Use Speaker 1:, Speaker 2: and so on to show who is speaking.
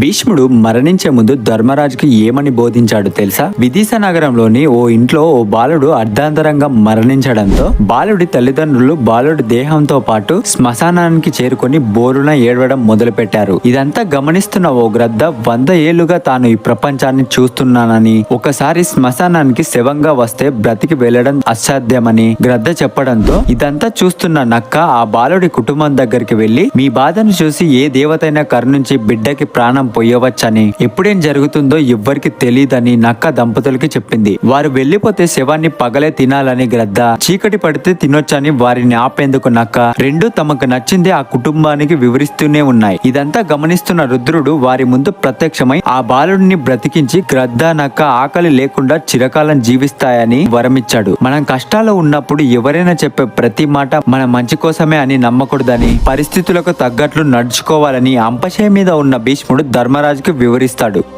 Speaker 1: భీష్ముడు మరణించే ముందు ధర్మరాజుకి ఏమని బోధించాడు తెలుసా? విదిశ నగరంలోని ఓ ఇంట్లో ఓ బాలుడు అర్ధాంతరంగా మరణించడంతో బాలుడి తల్లిదండ్రులు బాలుడి దేహంతో పాటు శ్మశానానికి చేరుకొని బోరున ఏడవడం మొదలుపెట్టారు. ఇదంతా గమనిస్తున్న ఓ గ్రద్ద వంద ఏళ్ళుగా తాను ఈ ప్రపంచాన్ని చూస్తున్నానని ఒకసారి శ్మశానానికి శవంగా వస్తే బ్రతికి వెళ్ళడం అసాధ్యమని గ్రద్ద చెప్పడంతో ఇదంతా చూస్తున్న నక్క ఆ బాలుడి కుటుంబం దగ్గరికి వెళ్ళి మీ బాధను చూసి ఏ దేవతైనా కరుణించి బిడ్డకి ప్రాణం పోయవచ్చని ఎప్పుడేం జరుగుతుందో ఎవ్వరికి తెలియదని నక్క దంపతులకి చెప్పింది. వారు వెళ్ళిపోతే శవాన్ని పగలే తినాలని గ్రద్ద చీకటి పడితే తినొచ్చని వారిని ఆపేందుకు నక్క రెండు తమకు నచ్చింది ఆ కుటుంబానికి వివరిస్తూనే ఉన్నాయి. ఇదంతా గమనిస్తున్న రుద్రుడు వారి ముందు ప్రత్యక్షమై ఆ బాలుడిని బ్రతికించి గ్రద్ద నక్క ఆకలి లేకుండా చిరకాలం జీవిస్తాయని వరమిచ్చాడు. మనం కష్టాల్లో ఉన్నప్పుడు ఎవరైనా చెప్పే ప్రతి మాట మన మంచి కోసమే అని నమ్మకూడదని పరిస్థితులకు తగ్గట్లు నడుచుకోవాలని అంపశయ మీద ఉన్న భీష్ముడు ధర్మరాజుకి వివరిస్తాడు.